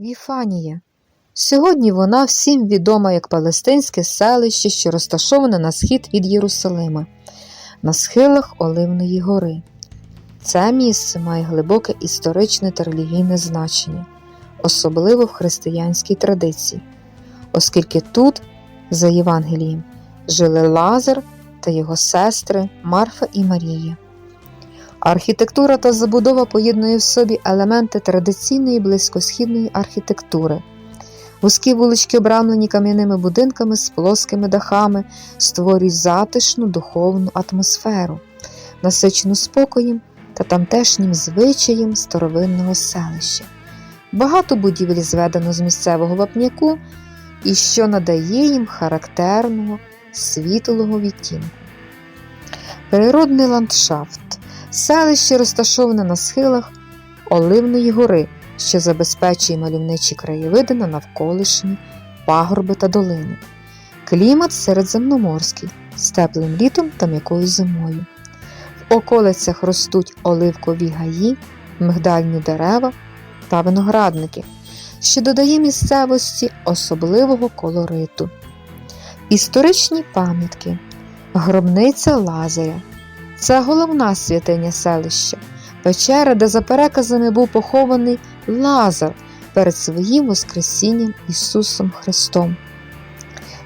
Віфанія. Сьогодні вона всім відома як палестинське селище, що розташоване на схід від Єрусалима, на схилах Оливної гори. Це місце має глибоке історичне та релігійне значення, особливо в християнській традиції, оскільки тут, за Євангелієм, жили Лазар та його сестри Марфа і Марія. Архітектура та забудова поєднує в собі елементи традиційної близькосхідної архітектури. Вузькі вулички, обрамлені кам'яними будинками з плоскими дахами, створюють затишну духовну атмосферу, насичену спокоєм та тамтешнім звичаєм старовинного селища. Багато будівель зведено з місцевого вапняку, і що надає їм характерного світлого відтінку. Природний ландшафт. Селище розташоване на схилах Оливної гори, що забезпечує мальовничі краєвиди на навколишні пагорби та долини. Клімат середземноморський з теплим літом та м'якою зимою. В околицях ростуть оливкові гаї, мигдальні дерева та виноградники, що додає місцевості особливого колориту. Історичні пам'ятки. Гробниця Лазаря. Це головна святиня селища, печера, де за переказами був похований Лазар перед своїм Воскресінням Ісусом Христом.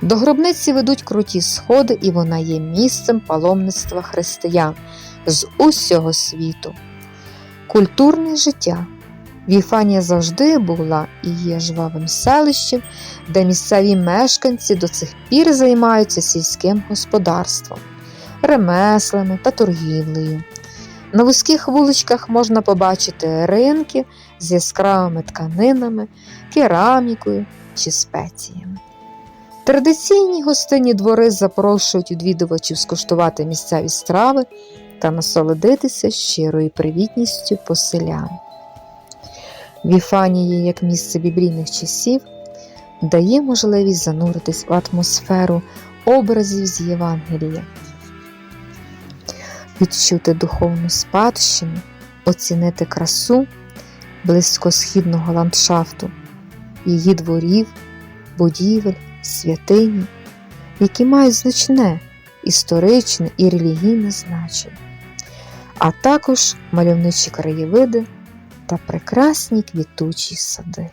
До гробниці ведуть круті сходи, і вона є місцем паломництва християн з усього світу. Культурне життя. Віфанія завжди була і є жвавим селищем, де місцеві мешканці до цих пір займаються сільським господарством ремеслами та торгівлею. На вузьких вуличках можна побачити ринки з яскравими тканинами, керамікою чи спеціями. Традиційні гостинні двори запрошують відвідувачів скуштувати місцеві страви та насолодитися щирою привітністю поселян. Віфанії, як місце біблійних часів, дає можливість зануритись в атмосферу образів з Євангелія відчути духовну спадщину, оцінити красу близькосхідного ландшафту, її дворів, будівель, святині, які мають значне історичне і релігійне значення, а також мальовничі краєвиди та прекрасні квітучі сади.